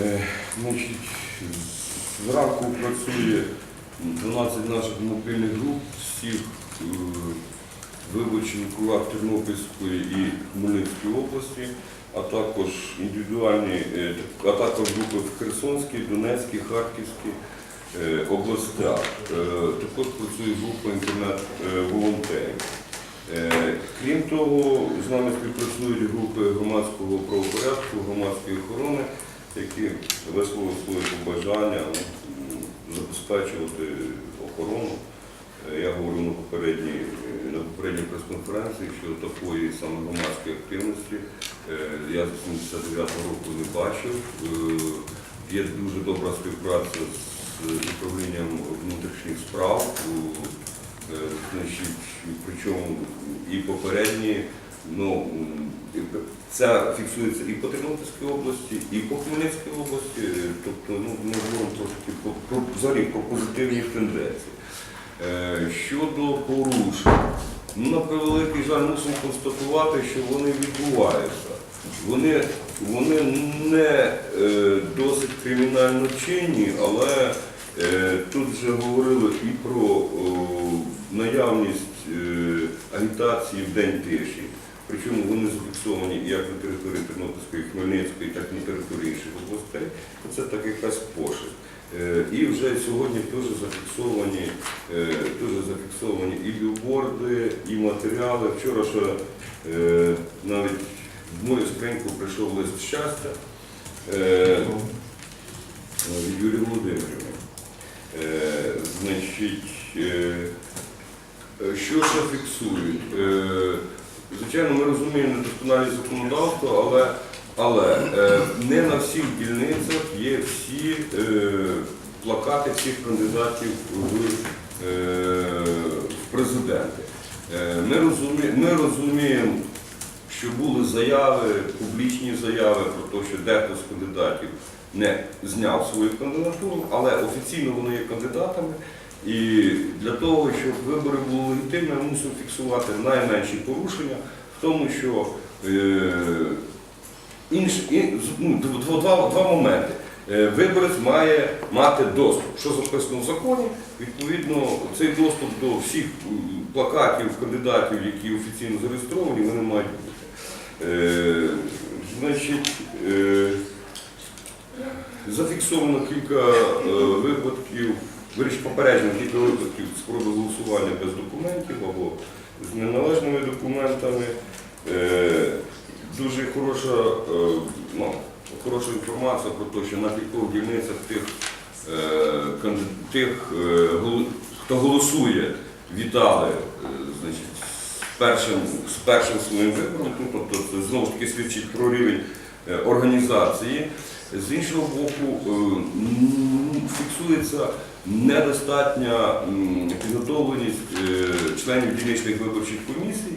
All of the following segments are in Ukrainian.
Е, Значить, зранку працює 12 наших мобільних груп всіх е, виборчих округах Тернопільської і Хмельницької області, а також індивідуальні, е, а також групи в Херсонській, Донецькій, Харківській областях. Також працює група інтернет-волонтерів. Крім того, з нами співпрацюють групи громадського правопорядку, громадської охорони, які висловили своє побажання забезпечувати охорону. Е, Я говорю на попередній, е, на попередній прес-конференції, що такої саме громадської активності е, я з 79-го року не бачив. Є дуже добра співпраця з управлінням внутрішніх справ. Причому і попередні, ну, це фіксується і по Тернопільській області, і по Хмельницькій області. Тобто, ну, ми говоримо трошки про, про, взагалі про позитивні тенденції. Е, Щодо порушень, ну, на превеликий жаль, мусимо констатувати, що вони відбуваються. Вони, вони не е, досить кримінально чинні, але е, тут вже говорили і про о, наявність е, агітації в день тиші. Причому вони зафіксовані як на території Тернопільської, Хмельницької, так і на території інших областей. Це так якась пошесть. Е, І вже сьогодні теж зафіксовані, е, теж зафіксовані і білборди, і матеріали. Вчора ще е, навіть в мою скриньку прийшов лист щастя від Юрії. Е, Значить, е, е, що ще фіксують? Звичайно, ми розуміємо недосконалість законодавства, але, але е, не на всіх дільницях є всі е, плакати всіх кандидатів в, е, в президенти. Е, Ми розуміємо, ми розуміємо, що були заяви, публічні заяви про те, що дехто з кандидатів не зняв свою кандидатуру, але офіційно вони є кандидатами. І для того, щоб вибори були легітимні, ми мусимо фіксувати найменші порушення в тому, що е, інш, і, ну, дв- два, два моменти. Е, Виборець має мати доступ. Що записано в законі, відповідно, цей доступ до всіх плакатів кандидатів, які офіційно зареєстровані, вони мають бути. Е, Значить, е, зафіксовано кілька е, випадків, виріш попереджено кілька випадків спроби голосування без документів або з неналежними документами. Е, Дуже хороша, е, ну, хороша інформація про те, що на кількох дільницях тих, е, тих хто голосує, вітали з першим, з першим своїм вибором. Ну, тобто це знову ж таки свідчить про рівень організації. З іншого боку, фіксується недостатня підготовленість е, членів дільничних виборчих комісій,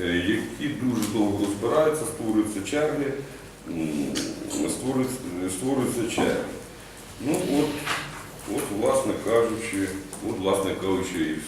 е, які дуже довго розбираються, створюються черги, створюються, черги. Ну от, от, власне кажучи, от, власне кажучи, і все.